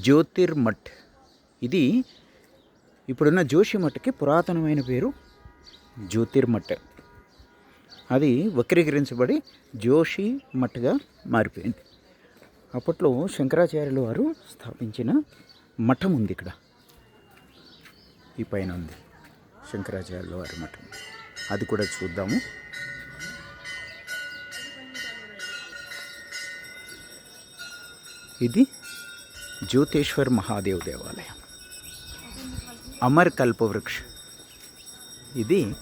జ్యోతిర్మఠ్. ఇది ఇప్పుడున్న జోషిమఠ్కి పురాతనమైన పేరు జ్యోతిర్మఠ్. అది వక్రీకరించబడి జోషి మఠ్గా మారిపోయింది. అప్పట్లో శంకరాచార్యులు వారు స్థాపించిన మఠం ఉంది ఇక్కడ. ఈ పైన ఉంది శంకరాచార్యుల వారి మఠం. అది కూడా చూద్దాము. ఇది జ్యోతేశ్వర్ మహాదేవ్ దేవాలయం. అమర్ కల్పవృక్ష. ఇది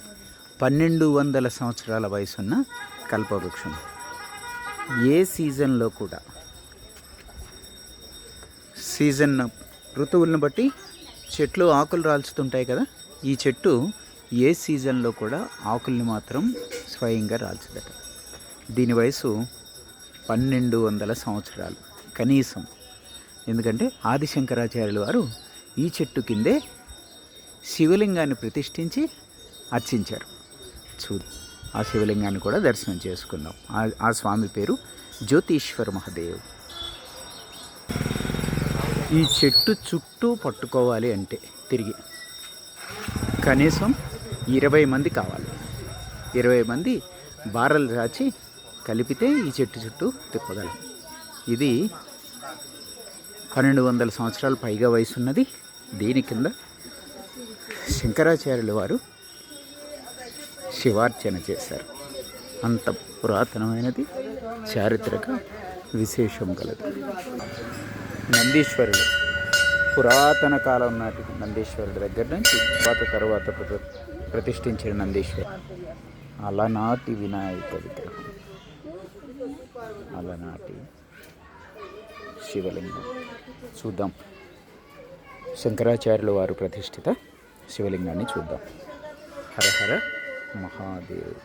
పన్నెండు వందల సంవత్సరాల వయసున్న కల్పవృక్షం. ఏ సీజన్లో కూడా సీజన్ ఋతువులను బట్టి చెట్లు ఆకులు రాల్చుతుంటాయి కదా ఈ చెట్టు ఏ సీజన్లో కూడా ఆకుల్ని మాత్రం స్వయంగా రాల్చదట. దీని వయసు పన్నెండు వందల సంవత్సరాలు. కనీసం ఎందుకంటే ఆదిశంకరాచార్యులు వారు ఈ చెట్టు కిందే శివలింగాన్ని ప్రతిష్ఠించి అర్చించారు. చూ ఆ శివలింగాన్ని కూడా దర్శనం చేసుకుందాం ఆ- స్వామి పేరు జ్యోతీశ్వర మహాదేవ్. ఈ చెట్టు చుట్టూ పట్టుకోవాలి అంటే తిరిగి. కనీసం ఇరవై మంది కావాలి. ఇరవై మంది బారలు రాచి కలిపితే ఈ చెట్టు చుట్టూ తిప్పగలం. ఇది పన్నెండు వందల సంవత్సరాలు పైగా వయసు ఉన్నది దీని కింద శంకరాచార్యుల వారు శివార్చన చేశారు. అంత పురాతనమైనది చారిత్రక విశేషం కలదు నందీశ్వరుడు పురాతన కాలం నాటి నందీశ్వరుడు దగ్గర నుంచి పాత తర్వాత ప్ర- ప్రతిష్ఠించిన నందీశ్వరుడు అలనాటి వినాయక విగ్రహం. అలనాటి శివలింగం. చూద్దాం. శంకరాచార్యుల వారు ప్రతిష్ఠిత శివలింగాన్ని చూద్దాం. హర హర మహాదేవ్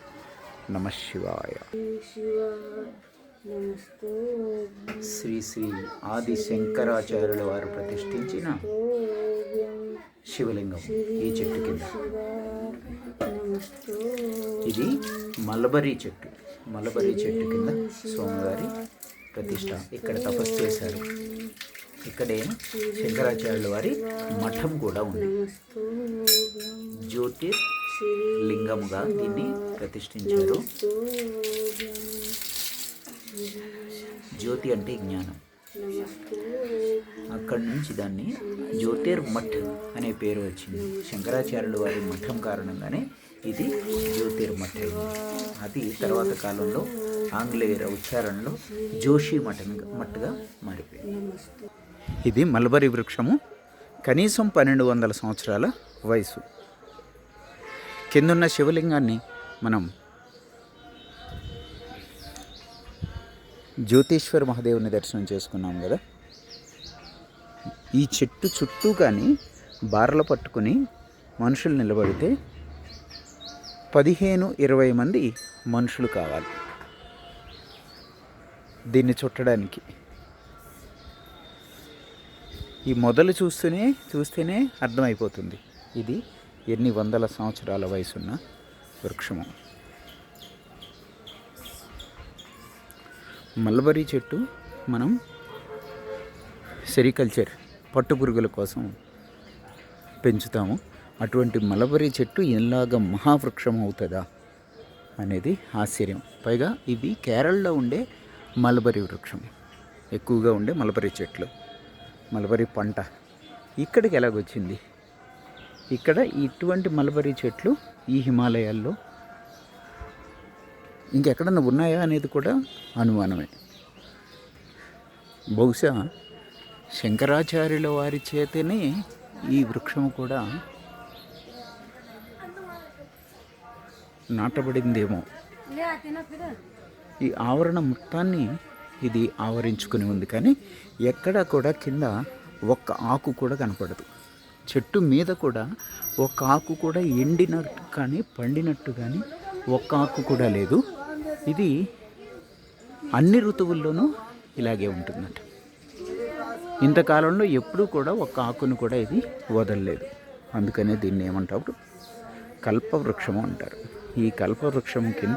నమ శివాయ. శ్రీ శ్రీ ఆది శంకరాచార్యుల వారు ప్రతిష్ఠించిన శివలింగం ఈ చెట్టు కింద. ఇది మలబరీ చెట్టు. మలబరీ చెట్టు కింద స్వామివారి ప్రతిష్ట. ఇక్కడ తపస్సు చేశారు. ఇక్కడే శంకరాచార్యుల వారి మఠం కూడా ఉంది. జ్యోతిర్ లింగముగా దీన్ని ప్రతిష్ఠించారు. జ్యోతి అంటే జ్ఞానం. అక్కడి నుంచి దాన్ని జ్యోతిర్ మఠ్ అనే పేరు వచ్చింది. శంకరాచార్యుల వారి మఠం కారణంగానే ఇది జ్యోతిర్మఠ్ అయింది. అది తర్వాత కాలంలో ఆంగ్లేయుల ఉచ్చారణలో జోషి మఠం మట్టుగా మారిపోయింది. ఇది మల్బరీ వృక్షము. కనీసం పన్నెండు వందల సంవత్సరాల వయసు కిందున్న శివలింగాన్ని మనం జ్యోతీశ్వర్ మహాదేవుని దర్శనం చేసుకున్నాం కదా. ఈ చెట్టు చుట్టూ కానీ బారలు పట్టుకుని మనుషులు నిలబడితే పదిహేను ఇరవై మంది మనుషులు కావాలి. దీన్ని చుట్టడానికి. ఈ మొదలు చూస్తూనే చూస్తేనే అర్థమైపోతుంది. ఇది ఎన్ని వందల సంవత్సరాల వయసున్న వృక్షము. మల్బరీ చెట్టు మనం సెరికల్చర్ పట్టుపురుగుల కోసం పెంచుతాము. అటువంటి మలబరీ చెట్టు ఇలాగ మహావృక్షం అవుతుందా అనేది ఆశ్చర్యం. పైగా ఇది కేరళలో ఉండే మలబరీ వృక్షం. ఎక్కువగా ఉండే మలబరీ చెట్లు. మలబరీ పంట ఇక్కడికి ఎలాగొచ్చింది? ఇక్కడ ఇటువంటి మలబరీ చెట్లు ఈ హిమాలయాల్లో ఇంకెక్కడన్నా ఉన్నాయా అనేది కూడా అనుమానమే. బహుశా శంకరాచార్యుల వారి చేతనే ఈ వృక్షం కూడా నాటబడిందేమో. ఈ ఆవరణ మొత్తాన్ని ఇది ఆవరించుకుని ఉంది కానీ ఎక్కడా కూడా కింద ఒక్క ఆకు కూడా కనపడదు. చెట్టు మీద కూడా ఒక్క ఆకు కూడా ఎండినట్టు కానీ పండినట్టు కానీ ఒక్క ఆకు కూడా లేదు. ఇది అన్ని ఋతువుల్లోనూ ఇలాగే ఉంటుందంట. ఇంతకాలంలో ఎప్పుడూ కూడా ఒక్క ఆకును కూడా ఇది వదలలేదు. అందుకనే దీన్ని ఏమంటారు? కల్పవృక్షము అంటారు. ఈ కల్పవృక్షం కింద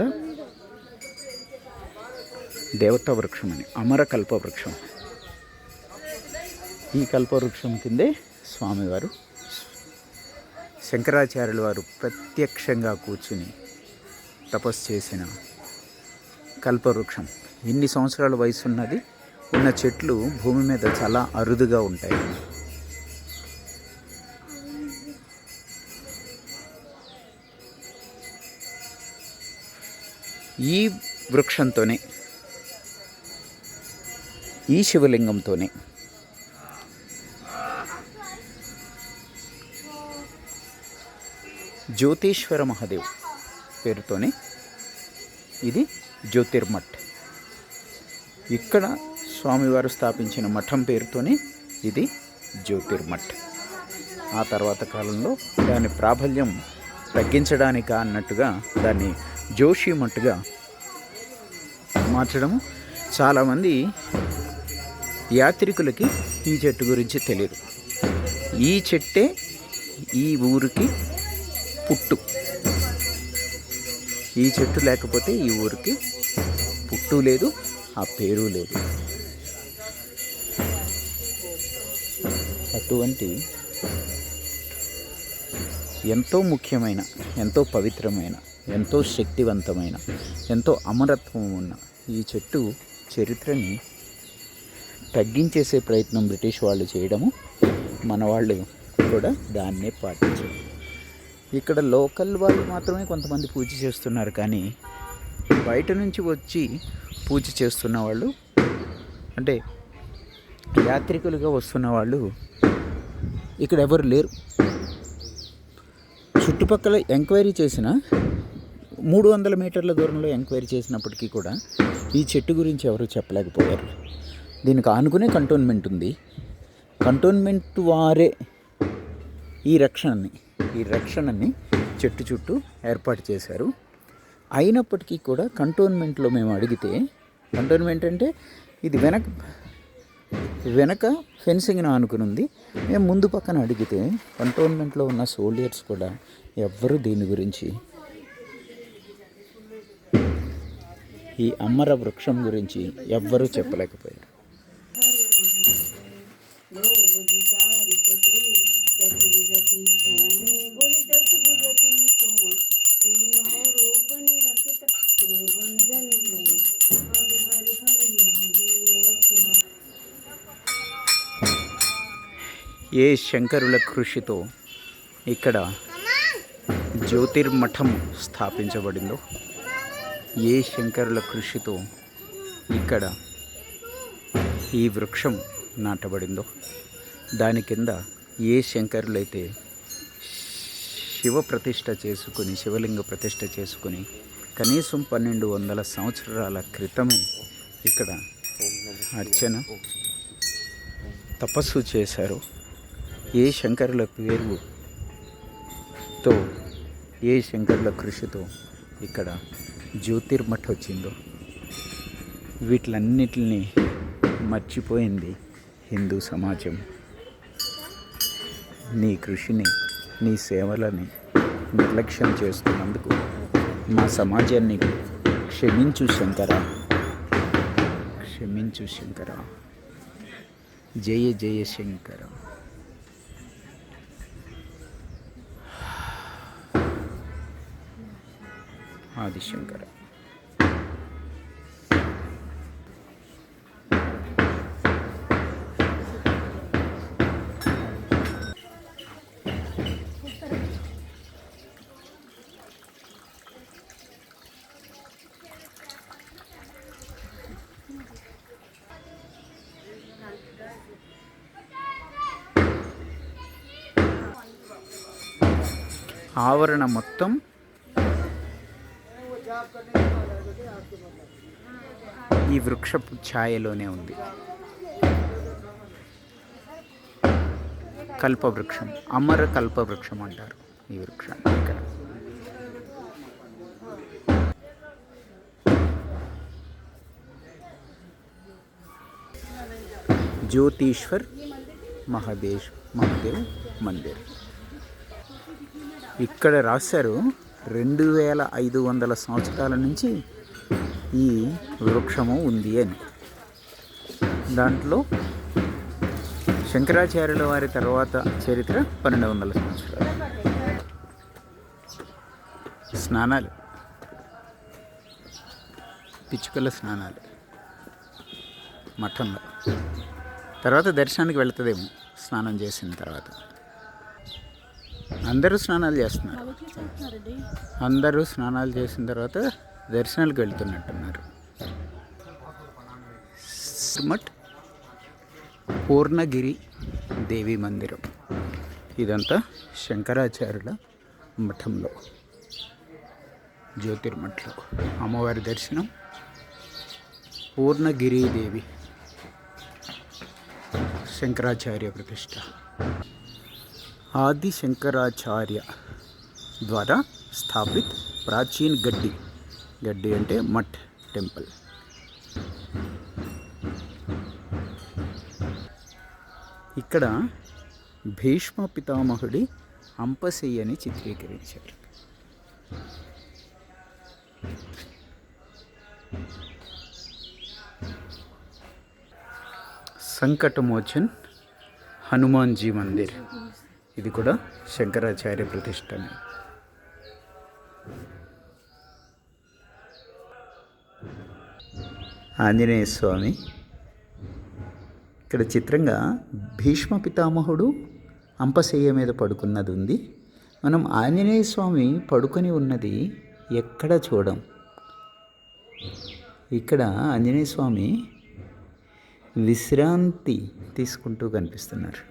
దేవతా వృక్షం అని అమర కల్పవృక్షం ఈ కల్పవృక్షం కిందే స్వామివారు శంకరాచార్యుల వారు ప్రత్యక్షంగా కూర్చుని తపస్సు చేసిన కల్పవృక్షం. ఇన్ని సంవత్సరాల వయసు ఉన్నది ఉన్న చెట్లు భూమి మీద చాలా అరుదుగా ఉంటాయి. ఈ వృక్షంతోనే ఈ శివలింగంతోనే. జ్యోతీశ్వర మహాదేవ్ పేరుతోనే ఇది జ్యోతిర్మఠ్. ఇక్కడ స్వామివారు స్థాపించిన మఠం పేరుతోనే ఇది జ్యోతిర్మఠ్. ఆ తర్వాత కాలంలో దాని ప్రాబల్యం తగ్గించడానిక అన్నట్టుగా దాన్ని జోషి మట్టుగా మార్చడం చాలామంది యాత్రికులకి ఈ చెట్టు గురించి తెలియదు ఈ చెట్టే ఈ ఊరికి పుట్టు. ఈ చెట్టు లేకపోతే ఈ ఊరికి పుట్టు లేదు ఆ పేరు లేదు. అటువంటి ఎంతో ముఖ్యమైన ఎంతో పవిత్రమైన ఎంతో శక్తివంతమైన ఎంతో అమరత్వం ఉన్న ఈ చెట్టు చరిత్రని తగ్గించేసే ప్రయత్నం బ్రిటిష్ వాళ్ళు చేయడము మన వాళ్ళు కూడా దాన్నే పాటించారు ఇక్కడ లోకల్ వాళ్ళు మాత్రమే కొంతమంది పూజ చేస్తున్నారు కానీ బయట నుంచి వచ్చి పూజ చేస్తున్న వాళ్ళు అంటే యాత్రికులుగా వస్తున్న వాళ్ళు ఇక్కడ ఎవరు లేరు. చుట్టుపక్కల ఎంక్వైరీ చేసిన మూడు వందల మీటర్ల దూరంలో ఎంక్వైరీ చేసినప్పటికీ కూడా ఈ చెట్టు గురించి ఎవరు చెప్పలేకపోయారు. దీనికి ఆనుకునే కంటోన్మెంట్ ఉంది. కంటోన్మెంట్ వారే ఈ రక్షణని ఈ రక్షణని చెట్టు చుట్టూ ఏర్పాటు చేశారు. అయినప్పటికీ కూడా కంటోన్మెంట్లో మేము అడిగితే కంటోన్మెంట్ అంటే ఇది వెనక వెనక ఫెన్సింగ్ను ఆనుకుని ఉంది. మేము ముందు పక్కన అడిగితే కంటోన్మెంట్లో ఉన్న సోల్జర్స్ కూడా ఎవ్వరు దీని గురించి ఈ అమ్మర వృక్షం గురించి ఎవ్వరూ చెప్పలేకపోయారు. ఏ శంకరుల కృషితో ఇక్కడ జ్యోతిర్మఠం స్థాపించబడిందో ఏ శంకరుల కృషితో ఇక్కడ ఈ వృక్షం నాటబడిందో దాని కింద ఏ శంకరులైతే శివ ప్రతిష్ట చేసుకుని శివలింగ ప్రతిష్ట చేసుకుని కనీసం పన్నెండు వందల సంవత్సరాల క్రితమే ఇక్కడ అర్చన తపస్సు చేశారు ఏ శంకరుల పేరుతో ఏ శంకరుల కృషితో ఇక్కడ జ్యోతిర్మఠ వచ్చిందో వీటిలన్నిటిని మర్చిపోయింది హిందూ సమాజం. నీ కృషిని నీ సేవలని నిర్లక్ష్యం చేస్తున్నందుకు మా సమాజాన్ని క్షమించు శంకర. క్షమించు శంకర. జయ జయ శంకర. ஆதிசங்கர் ஆவரணம் மொத்தம் ఈ వృక్షపు ఛాయలోనే ఉంది. కల్పవృక్షం అమర కల్పవృక్షం అంటారు ఈ వృక్షాన్ని ఇక్కడ. జ్యోతీశ్వర్ మహాదేశ్ మహాదేవ్ మందిర్. ఇక్కడ రాశారు రెండు వేల ఐదు వందల సంవత్సరాల నుంచి ఈ వృక్షము ఉంది అని. దాంట్లో శంకరాచార్యుల వారి తర్వాత చరిత్ర పన్నెండు వందల సంవత్సరాలు. స్నానాలు. పిచ్చుకల స్నానాలు. మఠంలో. తర్వాత దర్శనానికి వెళ్తుందేమో స్నానం చేసిన తర్వాత. అందరూ స్నానాలు చేస్తున్నారు. అందరూ స్నానాలు చేసిన తర్వాత దర్శనాలకు వెళ్తున్నట్టున్నారు. మఠ్ పూర్ణగిరి దేవి మందిరం. ఇదంతా శంకరాచార్యుల మఠంలో జ్యోతిర్మఠలో. అమ్మవారి దర్శనం పూర్ణగిరి దేవి శంకరాచార్య ప్రతిష్ట. ఆది శంకరాచార్య ద్వారా స్థాపిత్ ప్రాచీన్ గడ్డి. గడ్డి అంటే మఠ్ టెంపుల్. ఇక్కడ భీష్మ పితామహుడి అంపశయ్యని చిత్రీకరించారు. సంకటమోచన్ హనుమాన్జీ మందిర్. ఇది కూడా శంకరాచార్య ప్రతిష్టనే. ఆంజనేయ స్వామి ఇక్కడ చిత్రంగా భీష్మ పితామహుడు అంపశయ్య మీద పడుకున్నది ఉంది. మనం ఆంజనేయ స్వామి పడుకొని ఉన్నది ఎక్కడ చూడం? ఇక్కడ ఆంజనేయ స్వామి విశ్రాంతి తీసుకుంటూ కనిపిస్తున్నారు.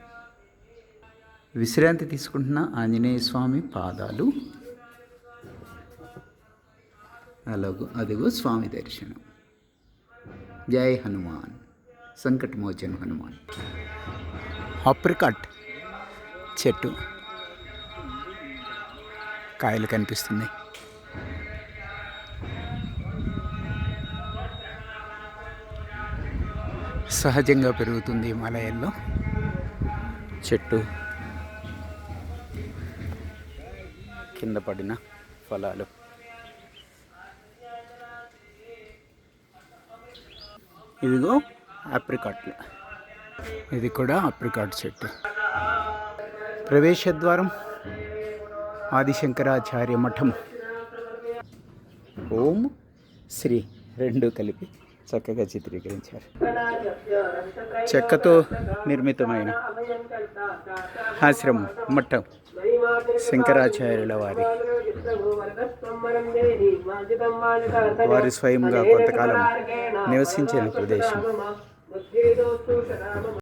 విశ్రాంతి తీసుకుంటున్న ఆంజనేయ స్వామి పాదాలు. అలాగో అదిగో స్వామి దర్శనం. జై హనుమాన్. సంకటమోచన హనుమాన్. అప్రికట్. చెట్టు. కాయలు కనిపిస్తున్నాయి. సహజంగా పెరుగుతుంది హిమాలయాల్లో. చెట్టు. కింద పడిన ఫలాలు. ఇదిగో ఆప్రికాట్లు ఇది కూడా ఆప్రికాట్ చెట్టు ప్రవేశద్వారం ఆదిశంకరాచార్య మఠం. ఓం శ్రీ రెండు కలిపి. చక్కగా చిత్రీకరించారు. చెక్కతో నిర్మితమైన ఆశ్రమం మఠం శంకరాచార్యుల వారి. వారి స్వయంగా కొంతకాలం నివసించిన ప్రదేశం.